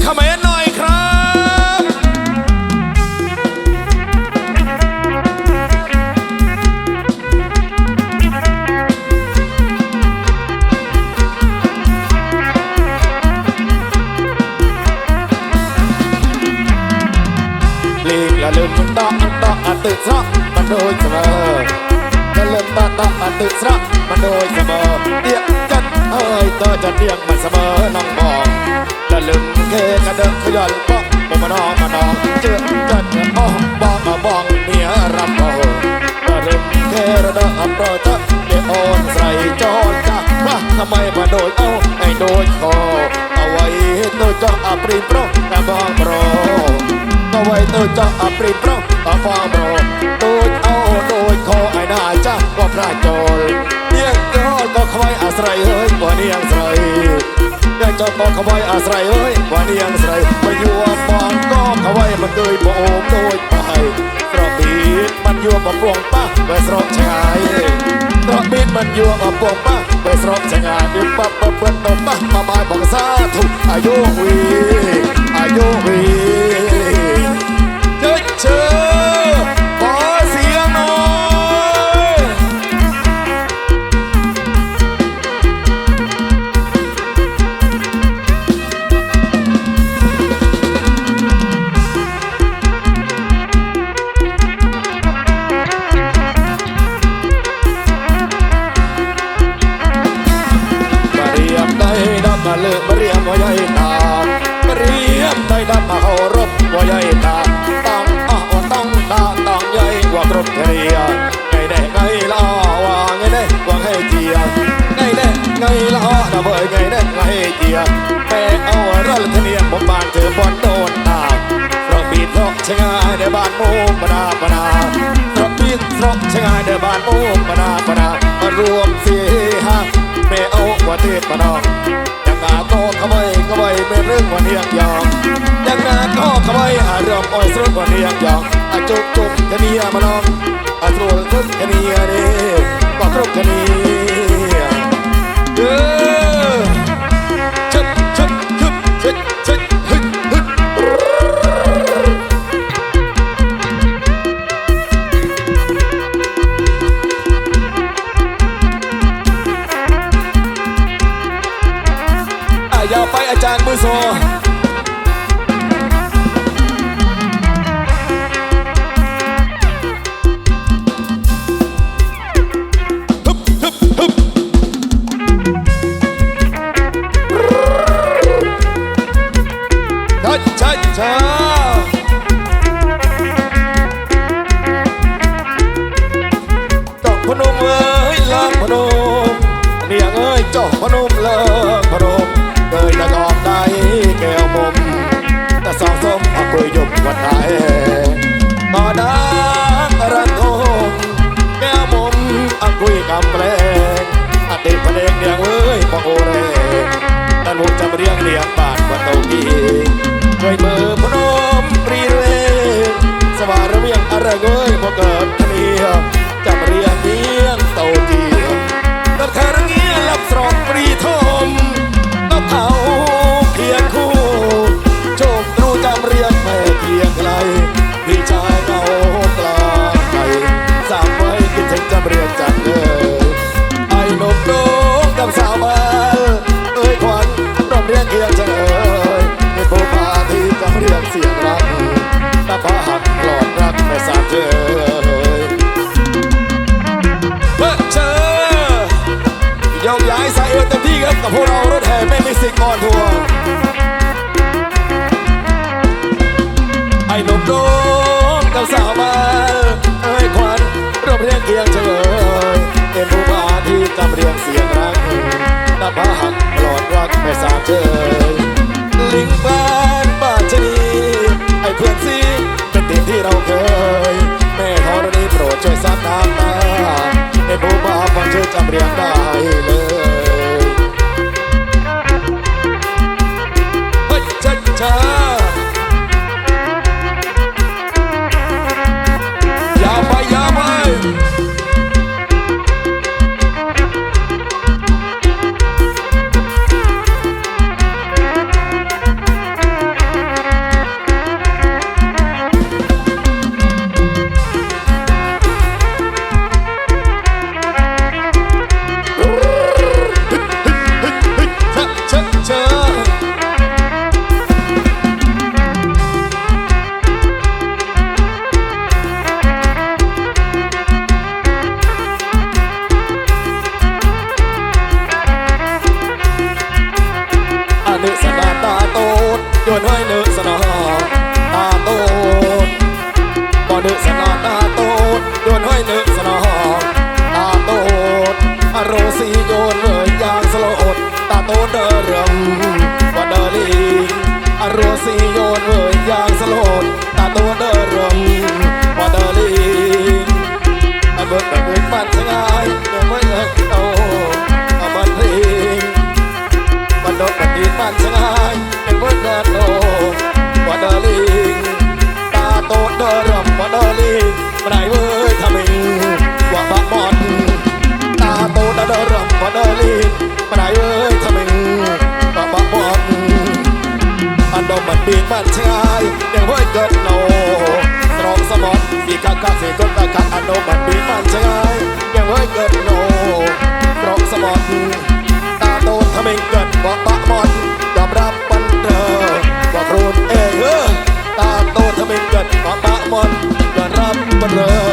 เขมรหน่อยครับ ลีกอย่าลืมมันต้องมันต้องอันตึกซะมันโดยเสมออย่าลืมต้องต้องอันตึกซะมันโดยเสมอเดียกจันเอ้ยเตอจะเรียงมันเสมอน้องมองอย่าลืมเคกระเดินขยันปอกผมมาน้องมาน้องเจอจันอ้อบ้องมาบ้องเมียรำโออย่าลืมเคก លឹមគេកដឹកខ្យល់បោះបមណោមណោជើចាត់អស់បងបងមានរំអោរឹមគេរដអប្រតគេអូនស្រីចោលចាស់ខ្លះថ្មីបើដូចអូឯងដូចខអ្វីទៅចោះអព្រីប្រុសតែបងប្រអ្វីទៅចោះអព្រីប្រុសអផងប្រដូចអូដូចខឯណាចាស់ក៏ប្រាចូល ក៏ក្បៃអាស្រ័យអើយបើនាងស្រីបើយួរបងក៏ក្បៃមិនដូចបងអូនដូចបើហើយត្រពៀតមិនយួរបងពងប៉ះបើស្រោបឆ្ងាយត្រពៀតមិនយួរបងពងប៉ះបើស្រោបឆ្ងាយនេះប៉ះប៉ះប៉ះទៅប៉ះមកបាយបងសាធុអាយុវីអាយុវីជិតជិត เลิกมาเรียมว่าใหญ่ตามาเรียมได้ดับมาเคารพว่าใหญ่ตาต้องอะว่าต้องตาต้องใหญ่กว่ากรบเรียไงได้ไงล่ะว่าไงได้ว่าให้เจียไงได้ไงล่ะนะเบยไงได้ไงเจียแม่เอารัลเทเนียมผมบานเธอบอลโดนตาเพราะบีดเพราะชะงาในบ้านโมปนาปนาเพราะบีดเพราะชะงาในบ้านโมปนาปนามารวมเสียแม่เอาว่าเทพมานอง ยังงาโตขบายขบายเป็นเรื่องวันเฮียงยองยังนาก็ขบายอาเรื่องอ่อยสุดวันเฮียงยองอาจุกจุกคะเนียมานองอาตรุทุกคะเนียนี่ก็าวไปอาจารย์มือโซฮึบฮึบฮึบชัดชัดช้าจอกพนมเอ้ยลาพนมเนียงเอ้ยจอกพนมเลิกพนม เคยตะกอบได้แก้วมุมแต่สองสมเอาเปยยุบวันไหนต่อดังรันทมแก้วมุมอังคุยกำแปลงอติพระเดงเดียงเอ้ยปอโอเรตันหูจะเรียงเรียงบาทกว่าเตากีด้วยมือพนม เอวเต็มที่ครับกับพวกเรารถแห่แม่มิสิกออนทัวร์ไอ้หนุ่มโดนกับสาวมา try They would don't know Strong someone Because cause it good like I know But we man try They would don't know Strong someone ตาโตทำเองเกิดบอกปะมอนยอมรับปันเธอว่าครูนเองเออตาโตทำเองเกิดบอกปะมอนยอมรับปันเธอ